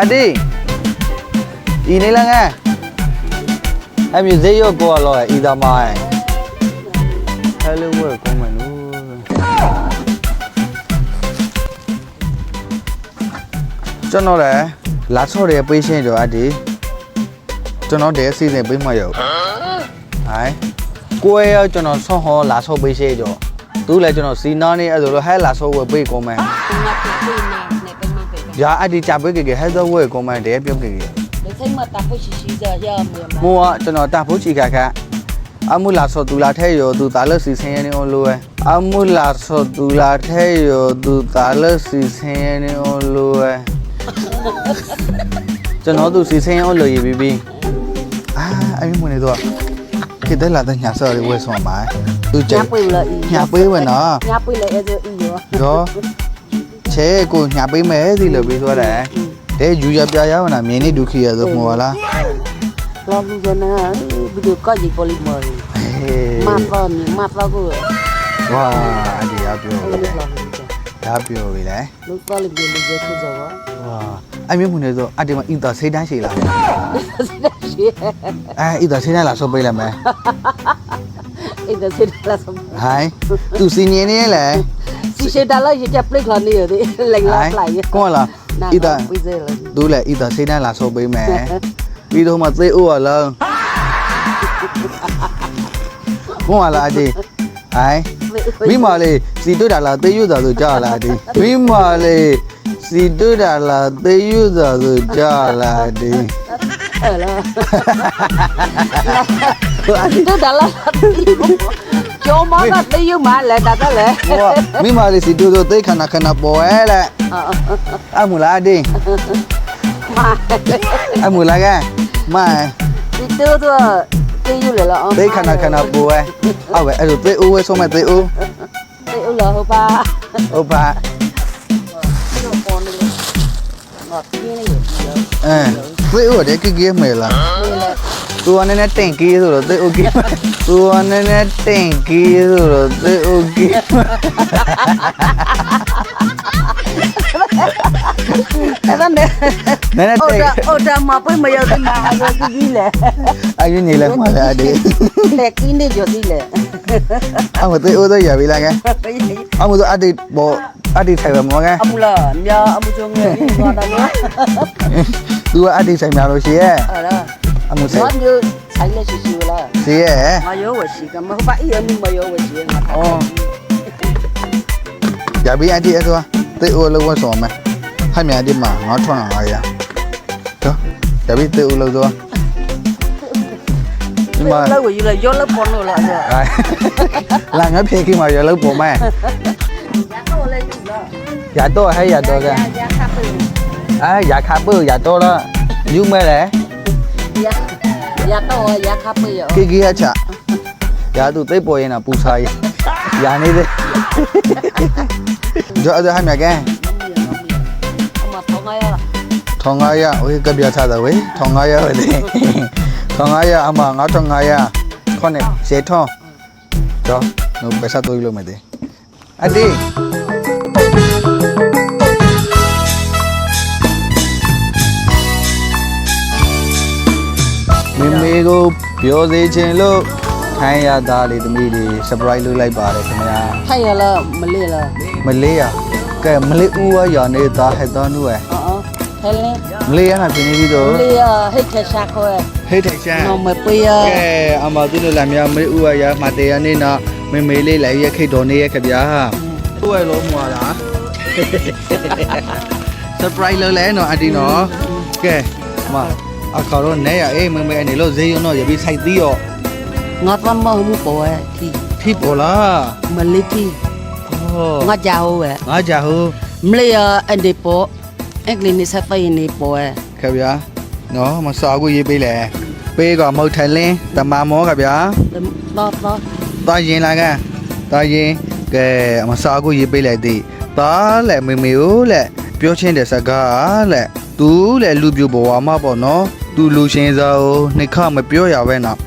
အဒီဒီနေလငယ်အမြစေရောကောလောဤသားမိုင်းဟဲလိုဝဲကောမနူကျွန်တော်လည်းလာဆော့ရပေးရှင်းကြအဒီကျွန်တော်တည်းအစီအစဉ်ပေးမှရောဟိုင်းကိုယ်ရောကျွန်တော်ဆော့ဟောလာဆော့ပေး ရှင်းကြသူလည်းကျွန်တော်စီနာနေအဲ့ဒါလိုဟဲလာဆော့ဝဲပေးကောမယ် Tengah tu pun nak nak kena pe. ရာအဒီချပေးကြဟဲသောဝဲကောမယ်တည်းပြုတ်ကြ Để thấy mà ta phải xí xí giờ giờ mưa mà. မိုးကကျွန်တော်တဖို့ချီခါခါအမှုလာဆော့သူလာထဲရောသူတာလို့စီဆင်းရနေအောင်လို့ပဲအမှုလာဆော့သူလာထဲရောသူတာလို့စီဆင်းရနေအောင်လို့ပဲကျွန်တော်သူစီဆင်းအောင်လို့ရပြီပြီအာအမြင်မနေတော့ခေတ္တလာတဲ့ညာဆော့လေးဝဲဆောင်ပါသူကျ Nhà bự là y. ညာပေးဝင်နော် Nhà bự là y rồi y rồi. ရော ချဲကိုညာပေးမယ်စီလို့ပြီးသွားတယ်တဲ့ယူရပြရအောင်လားမြင်းနေဒုက္ခရဆိုမောလား Lo lu rồi nè, bây giờ có gì polymer. ဟေး Mát lo nhỉ, mát lo cứ. ဝါအဒီရပြော Lúc ပြီ lo lu rồi. ဒါပြောပြီလေ Lúc lo lu rồi lu rồi thu rồi. ဝါအမျိုးမှုနေဆိုအဒီမအင်တာစိတ်တန်းရှိလာတယ် Xí. အဲအင်တာစိတ်တန်းလာဆိုပေးလိုက်မယ် Y giờ xí là xong. ဟိုင်းသူစီနေနေလေ Xí xí đã lo gì chập lấy lo nè rồi. Lạnh ဟို lắm င်း lại. ကောလာ Nè, အင်တာ bây giờ là သူလည်းအင်တာစိတ်တန်းလာဆိုပေးမယ်ပြီးတော့မှသေအိုးရလားကောလာအဒီဟိုင်းမိမလေးစီတွေ့တာလားသေရွတာဆိုကြားလာဒီ မိမလေးစီတွေ့တာလားသေရွတာဆိုကြားလာဒီ Ờ là. Tôi đã là chỗ mó đó đi với mà lại đặt đó lại ဟောမိမလေးစီတွေ့ဆိုသေခဏခဏပေါ်ရဲလေ Ờ, အမူလာဒီ mà အမူလာကမ đi tiêu thôi đi với lại là သေခဏခဏပေါ်ရဲဟုတ်ပဲအဲ့လိုသေဦးဝဲဆုံးမဲ့သေဦး đi với là hộp ba ဟုတ်ပါ con đi ngọt kia này အဲသေဦးတဲ့ကိကိမဲလား đây là သူကနည်းနည်းတင့်ကြီးဆိုတော့သေဦးကိသူကနည်းနည်းတင့်ကြီးဆိုတော့သေဦးကိ cái đó nè နည်းနည်း ô တင့် ra ô ra mà phải mà giờ thì mà giờ cái gì lẹ အယူနေလဲမှာလားဒီ lẹ kia này giờ đi lẹ အမသေဦးတော့ရပြီလားကဲအမှုဆိုအတိဘောအတိထိုင်ပဲမောကဲ ông là nhờ ông cho người đi ngon đó nữa သူကအတိဆိုင်များလို့ရှိရဲ့ ở đó အမှုဆိုင် nó như thấy là xíu xíu là ရှိရဲ့ mà nhớ về xí cái mà không phải yêu nhưng mà nhớ về xí mà Ồ. ရပြီအတိအဲ့ဆိုသေဦးလို့ဝတ်ဆောင်မယ်ဟိုက်မြန်အတိမှာငါထွန်းလာရတော့ရပြီသေဦးလို့ဆိုဒီမှာ lâu rồi là do lớp con rồi là rồi လာငါဖေကိမှာရလို့ပုံမဲ့ giá to lên chút đó ရတော့ဟဲ့ရတော့က giá giá khác từ အာရခါပရတော့လားယူမဲလေ giá giá to giá khác bây giờ ကိကိရချရသူသိပေါ်ရင်တော့ပူစားရရနေသေးကြောအဲ့ဒါဟိုက်မြန်ကဲ mà thằng ấy là ထောင်900ဝေးကပြချတာဝေးထောင်900ဝေးလေထောင်900အမ9500ခေါနဲ့ရှေထောင်းတော့နုပက်ဆက်တော့လို့မသေးအတိ မမေကိုပြောစေချင်လို့ခိုင်းရသားလေးသမီးလေး surprise လုပ်လိုက်ပါတယ်ခင်ဗျာ thay là mà lê là မလေးရကဲမလေးဦးရရနေတာဟဲ့တော်နူရ ờ ờ thay lên မလေးရမှာပြင်းနေပြီးတော့ lê hết cái xác thôi ဟိတ်ထိုင်ချမ်း nó mà bây ကဲ giờ အမသူတို့လာမြမေဦးရရမတေရနေနာမေမေလေးလိုက်ရခိတ်တော်နေရခဗျာသူ့ရဲ့လုံးမွာလား surprise လုပ်လဲနော်အတီနော်ကဲမ အခါတော့နေရအေးမေမေအနေလို့ဈေးရုံတော့ရပြီးဆိုင်သီးရော ngọt lắm mà không có ấy thì ဖြစ်ပေါ်လား mà lê thì ဟော ngọt giàu ấy ငါကြဟု mà lê anh đi bộ anh lên đi sẽ phải đi bộ ấy ခဗျာနော်မစားဘူးရေးပေးလေပေးကမဟုတ်ထိုင်လင်းတမမောခဗျာ đó đó တာရင်လာကတာရင်ကဲအမစားကိုရေးပေးလိုက်သည်တာလက်မေမေကိုလက်ပြောချင်းတဲ့စကားလက် သူလက်လူပြိုဘဝမှာပေါ့နော်သူလူရှင်စားကိုနှိခမပြောရပဲနော်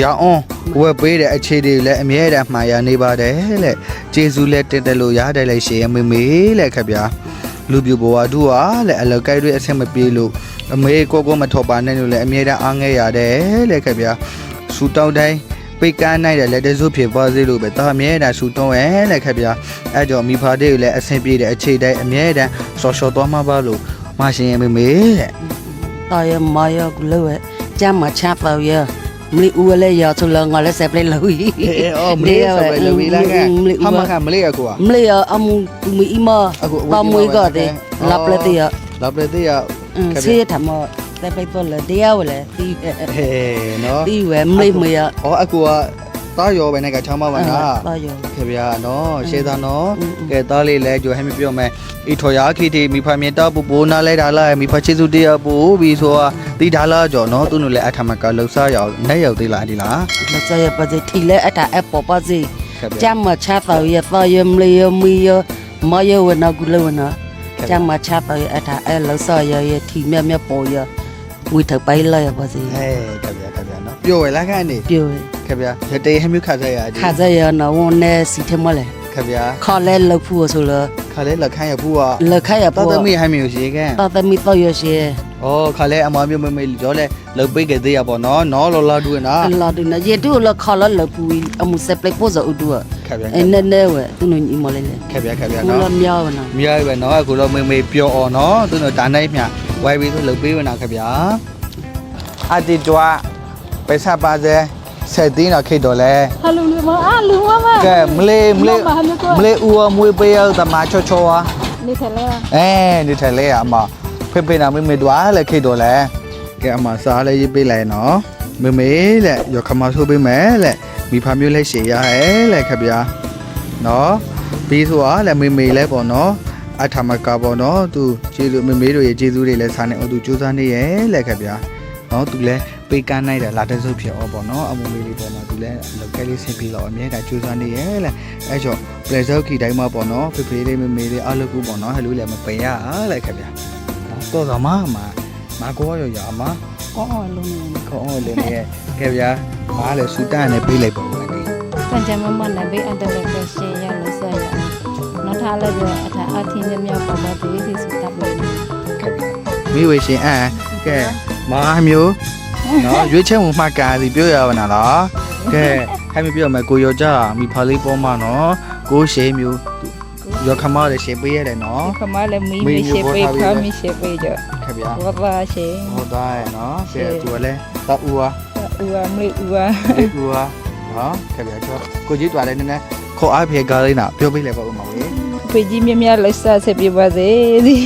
ရအောင်ဝက်ပေးတဲ့အခြေတွေလည်းအမြဲတမ်းမှားရနေပါတယ်လက်ကျေးဇူးလက်တင်တယ်လို့ရတယ်လေရှင်မေမေလက်ခဗျာကလူပြိုဘဝဒူဟာလက်အလောက်ကဲတွေအဆင်မပြေလို့အမေကိုကိုမထော်ပါနဲ့လို့လည်းအမြဲတမ်းအားငယ်ရတယ်လက်ခက်ဗျာစူတောင်းတိုင်းပိတ်ကန်းနိုင်တဲ့လက်တစုဖြစ်ပါစေလို့ပဲဒါအမြဲတမ်းစူတောင်းရဲလက်ခက်ဗျာအဲကြောင့်မိဖာတွေကိုလည်းအဆင်ပြေတဲ့အခြေတိုင်းအမြဲတမ်းဆော်ရှော်သွားမှာပါလို့မ ရှင်ရဲ့မေမေတဲ့တော်ရမရကလို့ကျမ်းမချတော့ရမလီဦးလည်းရချလငါလည်းဆက်ပလေးလို့အေးအော်မလေးဆိုပဲလူဝီလာကဟာမခမလေးအကူอ่ะမလီအမှုမီမပမွေကတဲ့လပ်လက်တရလာပလက်တေးရဆေးထမတဲ့ပိတ်ပေါ်လေတရားဝလေတီးဟဲနော်တီးဝဲမလေးမရဩအကူက သားရောပဲနဲ့ကချောင်းမဝနာပါရောခင်ဗျာနော်ရှေးသားနော်ကဲသားလေးလဲကြိုဟဲမပြောမယ်အီထော်ရာခိတိမိဖမြတာပူပူနာလဲတာလာမိဖချေစုတရားပူပြီးဆိုတာဒီဒါလာကြောနော်သူ့နုလဲအထမကလှူစားရောက်နဲ့ရောက်သေးလားဒီလားမစားရပါစေထီလဲအထအပေါ်ပါစေကြမ်းမချတာရသားရမလီယမီယမယဝနာကုလဝနာကြမ်းမချတာရအထအလှူစားရရထီမြမြပေါ်ရ ဝီထပိုင်လာရပါစေဟဲ့ခင်ဗျာခင်ဗျာနော်ပြောဝဲလားခန့်နေပြောခင်ဗျာရတေးဟဲ့မြခါဆက်ရအဒီခါစရနော်ဝန်နေစီထမလဲခင်ဗျာခေါ်လဲလောက်ဖို့ဆိုလခါလဲလက်ခန့်ရဖူးကလက်ခရတော်ပေါ်တော်မိဟဲ့မျိုးရှိကန်တော်တမီတော့ရရှိဩခါလဲအမမျိုးမမေကြောလဲလှုပ်ပိတ်ကြသေးရပေါ့နော်နော်လောလာဒူနော်အလာဒနာရေတူလခေါ်လလပူအမှုစပလက်ပို့ဇအူဒူခင်ဗျာအဲနဲနဲဝဲသူနညီမလေးလေခင်ဗျာခင်ဗျာဘူးလနော်မြောင်းနော်မြားပဲနော်အခုတော့မေမေပြောအောင်နော်သူတို့ဒါနိုင်မြ ဝိုင်းပြီးသူလှုပ်ပေးဝင်တာခင်ဗျာအတီတွားပဲဆက်ပါစေဆက်တင်းတော့ခိတ်တော့လဲဟာလူလူမအာလူမမကဲမလေးမလေးမလေးဦးအမွေးပေးရတမချောချောอ่ะနေတယ်လေအဲဒီထဲလဲအမဖေဖေနာမေမေတွားလဲခိတ်တော့လဲကဲအမစားလဲရေးပေးလိုက်နော်မေမေလက်ရခမဆိုးပေးမယ်လက်မိဖမျိုးလက်ရှေရဟဲလက်ခင်ဗျာနော်ပြီးဆိုတာလဲမေမေလဲပေါ့နော် အထမကပေါ့နော်သူကျေးဇူးမေမေတို့ရဲ့ကျေးဇူးတွေလည်းစားနေအောင်သူစူးစမ်းနေရဲ့လက်ခက်ဗျာနော်သူလည်းပေးကမ်းနိုင်တယ်လာတဲ့စုပ်ဖြစ်အောင်ပေါ့နော်အမူလေးလေးပေါ့နော်သူလည်းလောက်ကလေးဆင်ပြီးတော့အမြဲတမ်းစူးစမ်းနေရဲ့လက်အဲကြောင့် pleasure ခီတိုင်းမှာပေါ့နော်ဖေဖေလေးမေမေလေးအားလုံးကူပေါ့နော်ဟဲ့လို့လည်းမပင်ရလက်ခက်ဗျာတော့တော့မမမကောရရမအော်အော်လုံးနေခေါင်းလေးနဲ့ကဲဗျာမားလည်းစူတန်းနဲ့ပေးလိုက်ပါဦးအတီစံကြမမနဲ့ဘေးအန်တယ်လေကရှေရလို့ဆက်ရ နော်ထားလိုက်တော့အထာအထင်းမြမြပေါ်ပါသေးစီစတပ်လို့ခက်ဗျာမိဝေရှင်အန်ကဲမားမျိုးနော်ရွေးချယ်မှုမှတ်ကားစီပြောရပါနာလားကဲခိုင်းမပြောမယ်ကိုရောကြမိဖာလေးပေါ်မှာနော်ကိုရှေးမျိုးရောခမလည်းရှေးပေးရတယ်နော်ခမလည်းမီးမရှိပေးခမမရှိပေးကြခက်ဗျာဝဘာရှိဟုတ်သားရနော်ကဲသူကလည်းတအူဝါဦးအမလေးဦးအေးကူဝါနော်ခက်ဗျာချောကိုကြီးတွားလည်းနည်းနည်း ခေါ်အားဖေကားလေးနာပြောပေးလိုက်ပါဦးမဝေးဖေကြီးမြမြလက်ဆက်ဆက်ပြပါစေဒီ